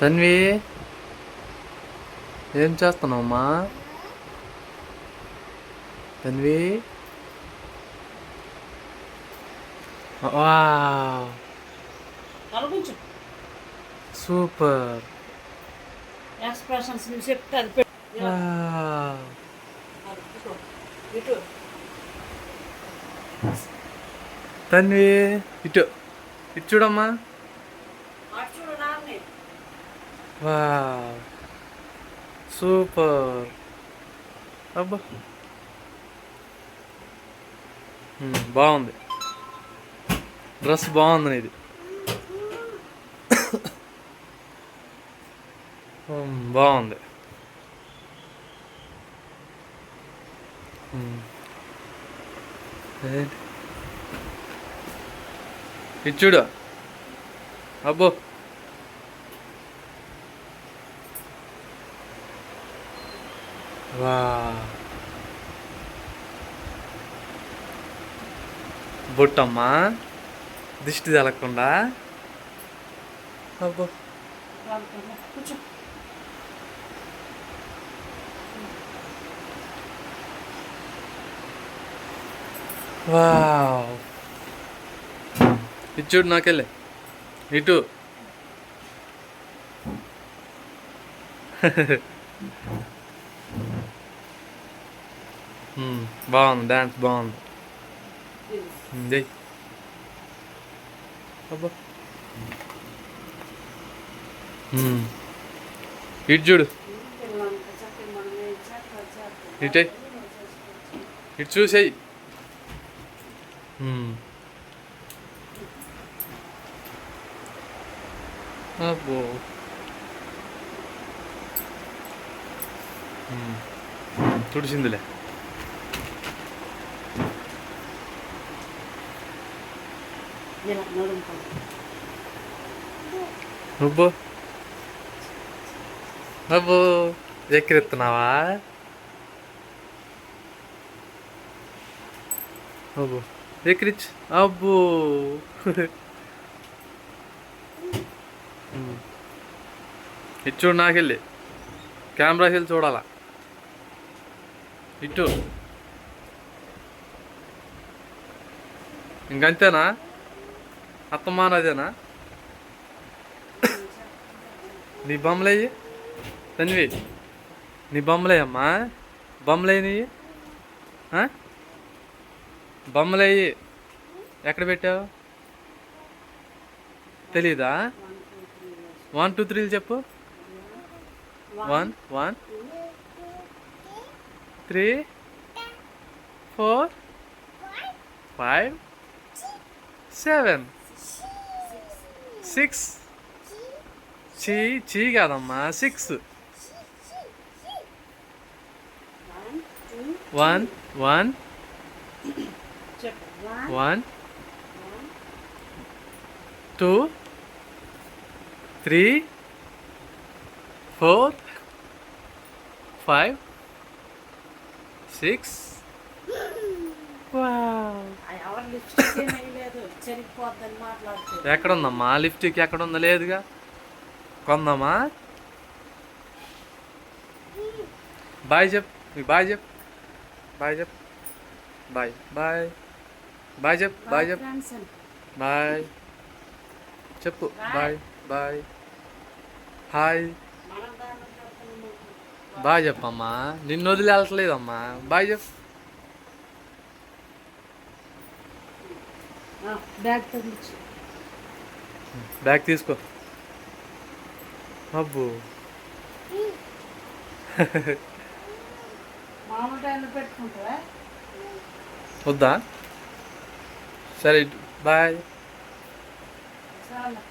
తన్వి ఏం చేస్తున్నావమ్మా? Tanvi? Super. Expressions Tanvi ఇటు. ఇటు చూడమ్మా. వావ్ సూపర్ అబ్బా బాగుంది డ్రెస్ బాగుంది ఇది బాగుంది ఇచ్చుడు అబ్బో వా బొట్టమ్మా? దిష్టి తగలకుండా అబ్బో. వా ఇచ్చుడు వావ్. ఇటు చూడు నాకెళ్ళే. ఇటు. బాగుంది డాన్స్ బాగుంది ఇది. మ్మ్, చెయ్ అబ్బా మ్మ్. ఇటు చూడు పిల్లలంతా చక్కగా మనమే చక్కగా చేస్తాం. ఇటే ఇటు చూసేయి అబ్బో మ్మ్. తుడిసిందిలే ఇలా నడుముకో. నువ్వు? అబ్బో ఎక్కిరెత్తున్నావా అబ్బో ఎక్కిరిచ్. అబ్బో. మ్మ్. ఇటు నాకెళ్ళి కెమెరాకి వెళ్ళి చూడాలా? ఇటు. ఇంకంతేనా? అత్తమానదేనా? నీ బొమ్మలయ్యి తన్వి నీ బొమ్మలయ్యమ్మా బొమ్మలయ్యి నీ బొమ్మలయ్యి ఎక్కడ పెట్టావు? తెలీదా? వన్ టూ త్రీలు చెప్పు. One one three four five seven. Six. చీ చీ కాదమ్మా six. One one. One. Two. Three. Four. Five. Six. Lipstick ఎక్కడుందమ్మా? లిఫ్ట్కి ఎక్కడుందా లేదుగా. కొందామా? బాయ్ చెప్ బాయ్ చెప్ బాయ్ చెప్ బాయ్. బాయ్. బాయ్ చెప్ బాయ్ చెప్ బాయ్. చెప్పు. బాయ్. బాయ్. హాయ్. బాయ్ చెప్పమ్మా. నిన్ను వదిలి వెళ్ళట్లేదమ్మా బాయ్ చెప్ బ్యాగ్ బ్యాగ్ తీసుకో. అబ్బో. మామూలు టైంలో పెట్టుకుంటావా? వద్దా? సరే బాయ్. చాలా.